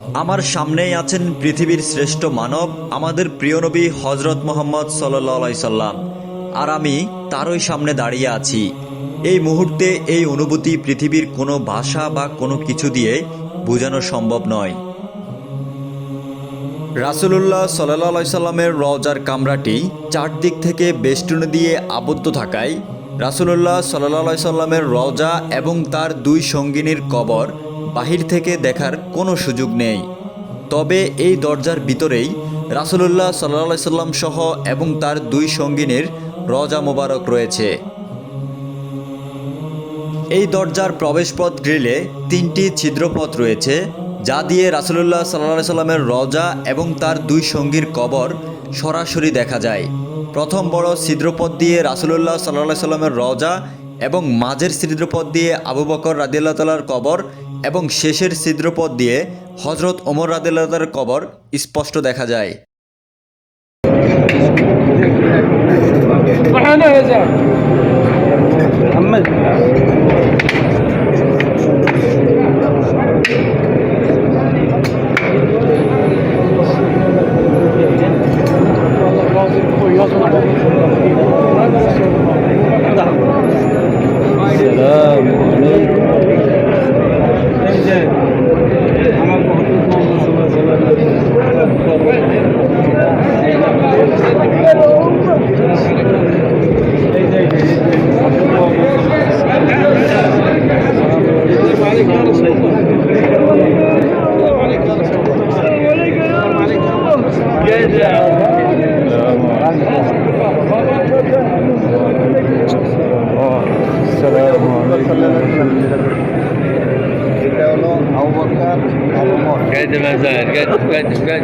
আমার সামনেই আছেন পৃথিবীর শ্রেষ্ঠ মানব, আমাদের প্রিয় নবী হজরত মোহাম্মদ সাল্লাই সাল্লাম। আর আমি তারই সামনে দাঁড়িয়ে আছি। এই মুহূর্তে এই অনুভূতি পৃথিবীর কোনো ভাষা বা কোনো কিছু দিয়ে বোঝানো সম্ভব নয়। রাসুলুল্লাহ সাল্লাহ সাল্লামের রওজার কামরাটি চারদিক থেকে বেষ্টনী দিয়ে আবদ্ধ থাকায় রাসুলুল্লাহ সাল্লাহ সাল্লামের রওজা এবং তার দুই সঙ্গিনীর কবর বাহির থেকে দেখার কোনো সুযোগ নেই। তবে এই দরজার ভিতরেই রাসুলুল্লাহ সাল্লাহ সাল্লাম সহ এবং তার দুই সঙ্গিনীর রজা মোবারক রয়েছে। এই দরজার প্রবেশপথ গ্রিলে তিনটি ছিদ্রপথ রয়েছে, যা দিয়ে রাসুলুল্লাহ সাল্লাহ সাল্লামের রজা এবং তার দুই সঙ্গীর কবর সরাসরি দেখা যায়। প্রথম বড় ছিদ্রপথ দিয়ে রাসুলুল্লাহ সাল্লাহ সাল্লামের রজা এবং মাঝের ছিদ্রপথ দিয়ে আবু বকর রাদিল্লাহ তালার কবর এবং শেষের ছিদ্রপথ দিয়ে হজরত ওমর রাদিল্লাহ কবর স্পষ্ট দেখা যায়। السلام عليكم. قد ما زال قد قد قد